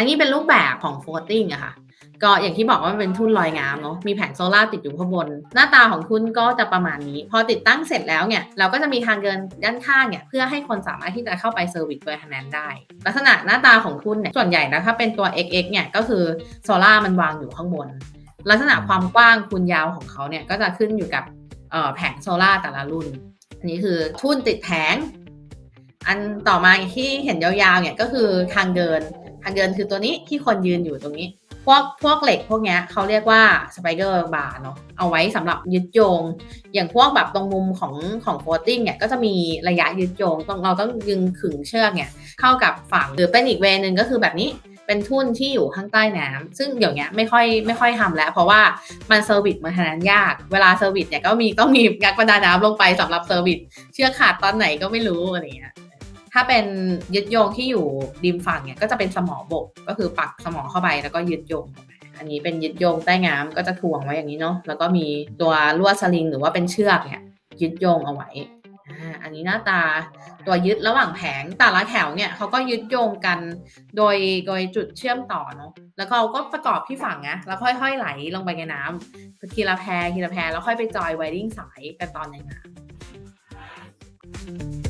อันนี้เป็นรูปแบบของ floating อะค่ะ ก็อย่างที่บอกว่าเป็นทุ่นลอยน้ำเนาะ มีแผงโซลาติดอยู่ข้างบน หน้าตาของทุ่นก็จะประมาณนี้ พอติดตั้งเสร็จแล้วเนี่ย เราก็จะมีทางเดินด้านข้างเนี่ย เพื่อให้คนสามารถที่จะเข้าไปเซอร์วิสโดยทางนั้นได้ ลักษณะหน้าตาของทุ่นเนี่ย ส่วนใหญ่นะถ้าเป็นตัว XX เนี่ย ก็คือโซล่ามันวางอยู่ข้างบน ลักษณะความกว้างคูณยาวของเขาเนี่ย ก็จะขึ้นอยู่กับแผงโซล่าแต่ละรุ่น อันนี้คือทุ่นติดแผง อันต่อมาที่เห็นยาวๆเนี่ยก็คือทางเดิน ทางเดินคือตัวนี้ที่คนยืนอยู่ตรงนี้ พวกพวกเหล็กพวกเนี้ยเขาเรียกว่าสไปเดอร์บาร์เนาะเอาไว้สำหรับยึดโยง อย่างพวกแบบตรงมุมของของโฟติ้งเนี่ยก็จะมีระยะยึดโยงต้องเราต้องยึงขึงเชือกเนี่ยเข้ากับฝั่งหรือเป็นอีกเวนึงก็คือแบบนี้เป็นทุ่นที่อยู่ข้างใต้น้ำซึ่งเดี๋ยวนี้ไม่ค่อยไม่ค่อยทำแล้ว เพราะว่ามันเซอร์วิสมันทนั้นยาก เวลาเซอร์วิสเนี่ยก็มีต้องมีงักประดาน้ำลงไปสำหรับเซอร์วิสเชือกขาดตอนไหนก็ไม่รู้อะไรเงี้ย ถ้าเป็นยึดโยงที่อยู่ริมฝั่งเนี่ยก็จะเป็นสมอบก ก็คือปักสมอเข้าไปแล้วก็ยึดโยง อันนี้เป็นยึดโยงใต้น้ำก็จะถ่วงไว้อย่างนี้เนาะ แล้วก็มีตัวลวดสลิงหรือว่าเป็นเชือกเนี่ยยึดโยงเอาไว้ อันนี้หน้าตาตัวยึดระหว่างแผงแต่ละแถวเนี่ยเขาก็ยึดโยงกันโดยโดยจุดเชื่อมต่อเนาะ แล้วเขาก็ประกอบที่ฝั่งนะแล้วค่อยๆไหลลงไปในน้ำทีละแพรทีละแพรแล้วค่อยไปจอยไวริ่งสายกันตอนในน้ำ